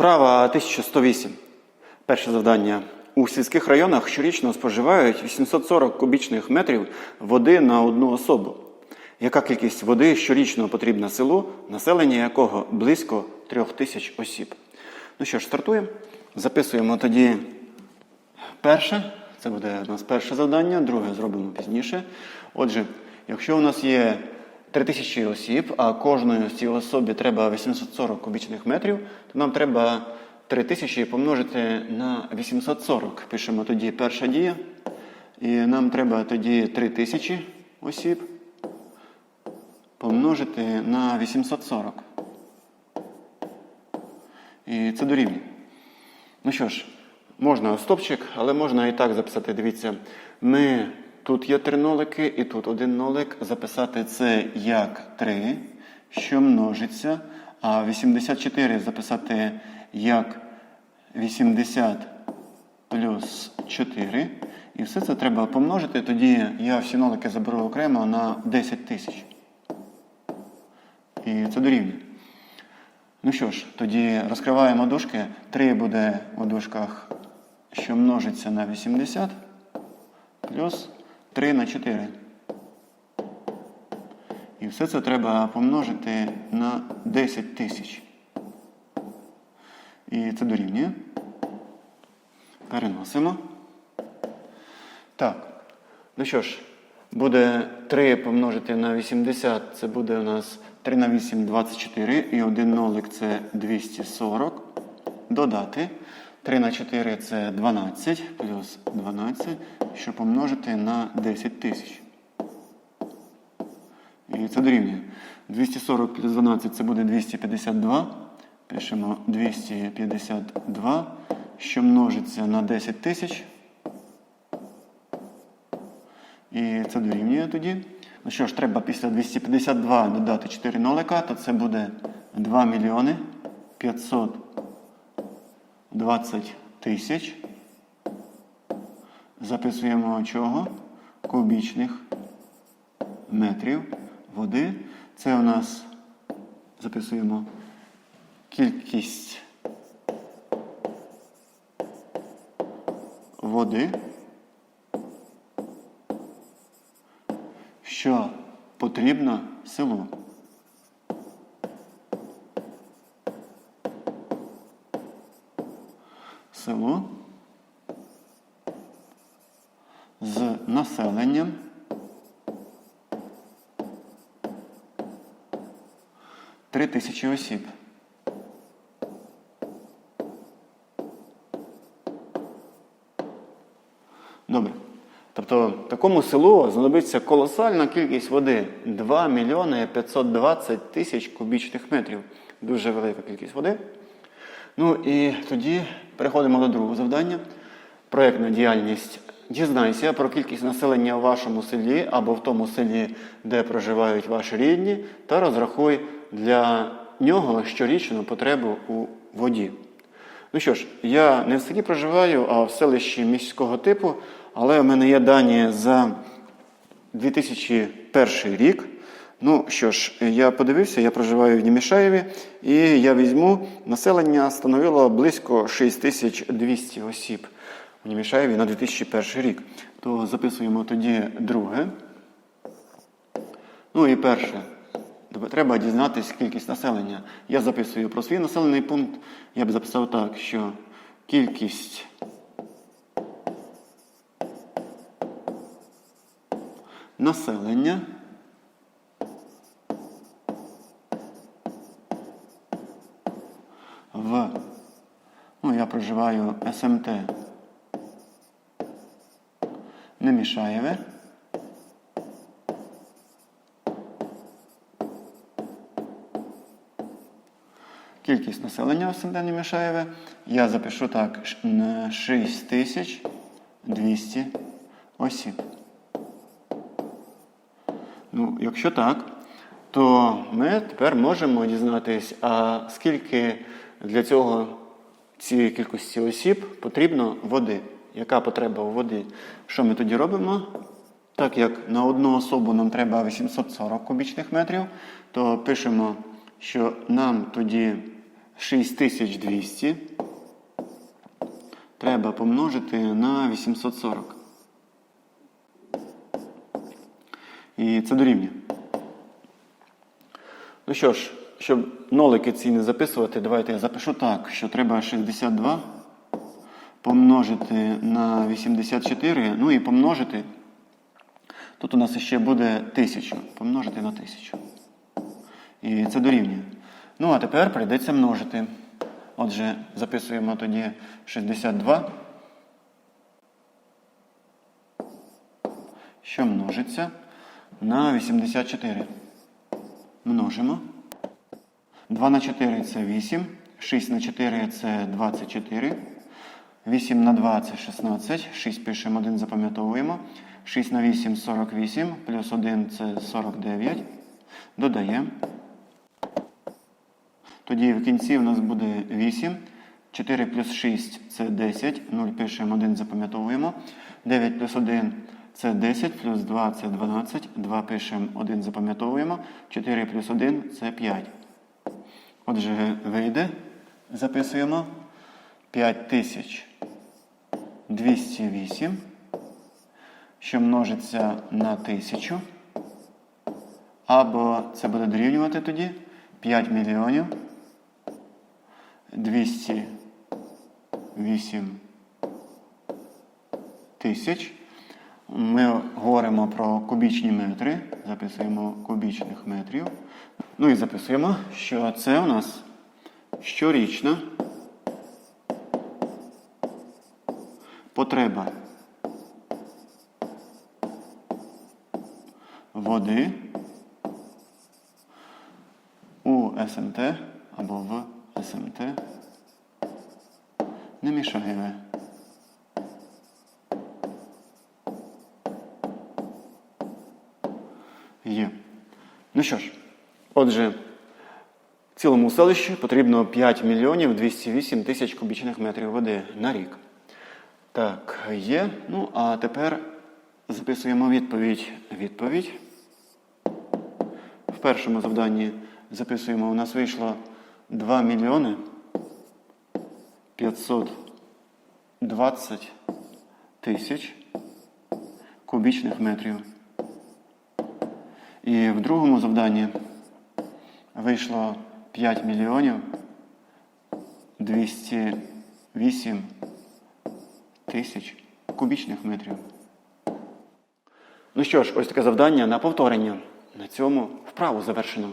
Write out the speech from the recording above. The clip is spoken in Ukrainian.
Вправа 1108. Перше завдання. У сільських районах щорічно споживають 840 кубічних метрів води на одну особу. Яка кількість води щорічно потрібна селу, населення якого близько трьох тисяч осіб? Ну що ж, стартуємо. Записуємо тоді перше. Це буде у нас перше завдання, друге зробимо пізніше. Отже, якщо у нас є 3000 осіб, а кожної цій особі треба 840 кубічних метрів, то нам треба 3000 помножити на 840. Пишемо тоді перша дія. І нам треба тоді 3000 осіб помножити на 840. І це дорівнює. Ну що ж, можна стопчик, але можна і так записати. Дивіться, ми тут є три нолики, і тут один нолик. Записати це як 3, що множиться. А 84 записати як 80 плюс 4. І все це треба помножити. Тоді я всі нолики заберу окремо на 10 тисяч. І це дорівнює. Ну що ж, тоді розкриваємо дужки. 3 буде у дужках, що множиться на 80, плюс 3 на 4. І все це треба помножити на 10 тисяч. І це дорівнює. Переносимо. Так. Ну що ж, буде 3 помножити на 80, це буде у нас 3 на 8 24 і один нолик це 240. Додати. 3 на 4 це 12 плюс 12, що помножити на 10 тисяч. І це дорівнює. 240 плюс 12 це буде 252. Пишемо 252, що множиться на 10 тисяч. І це дорівнює тоді. Ну що ж, треба після 252 додати 4 нолика, то це буде 2 мільйони 520 тисяч. Записуємо чого? Кубічних метрів води. Це у нас записуємо кількість води. що потрібно селу. Село з населенням три тисячі осіб. Добре. Тобто такому селу знадобиться колосальна кількість води 2 мільйони 520 тисяч кубічних метрів. Дуже велика кількість води. Ну і тоді переходимо до другого завдання. Проєктна діяльність. Дізнайся про кількість населення у вашому селі або в тому селі, де проживають ваші рідні, та розрахуй для нього щорічну потребу у воді. Ну що ж, я не в селі проживаю, а в селищі міського типу, але в мене є дані за 2001 рік. Ну що ж, я подивився, я проживаю в Німішаєві, і я візьму, населення становило близько 6200 осіб у Німішаєві на 2001 рік. То записуємо тоді друге. Ну і перше. Треба дізнатися кількість населення. Я записую про свій населений пункт. Я б записав так, що кількість населення в, проживаю СМТ Немішаєве. Кількість населення СМТ Немішаєве. Я запишу так: 6200 осіб. Ну, якщо так, то ми тепер можемо дізнатись, а скільки для цього цієї кількості осіб потрібно води. Яка потреба у води? Що ми тоді робимо? Так як на одну особу нам треба 840 кубічних метрів, то пишемо, що нам тоді 6200 треба помножити на 840. І це дорівнює. Ну що ж, щоб нолики ці не записувати, давайте я запишу так, що треба 62 помножити на 84, ну і помножити. Тут у нас ще буде 1000. Помножити на 1000. І це дорівнює. Ну, а тепер прийдеться множити. Отже, записуємо тоді 62, що множиться на 84. Множимо. 2 на 4 це 8, 6 на 4 це 24, 8 на 2 це 16, 6 пишемо, 1 запам'ятовуємо. 6 на 8 48, плюс 1 це 49. Додаємо. Тоді в кінці у нас буде 8. 4 плюс 6 це 10. 0 пишемо, 1 запам'ятовуємо. 9 плюс 1 це 10, плюс 2 це 12. 2 пишемо, 1 запам'ятовуємо. 4 плюс 1 це 5. Отже, вийде, записуємо 5208, що множиться на 1000. Або це буде дорівнювати тоді 5 мільйонів 208 тисяч. Ми говоримо про кубічні метри, записуємо кубічних метрів. Ну і записуємо, що це у нас щорічна потреба води у СМТ або в СМТ не мішає. Є. Ну що ж, отже, цілому селищі потрібно 5 мільйонів 208 тисяч кубічних метрів води на рік. Так, є. Ну, а тепер записуємо відповідь. Відповідь. В першому завданні записуємо, у нас вийшло 2 мільйони 520 тисяч кубічних метрів. І в другому завданні вийшло 5 мільйонів 208 тисяч кубічних метрів. Ну що ж, ось таке завдання на повторення. На цьому вправу завершено.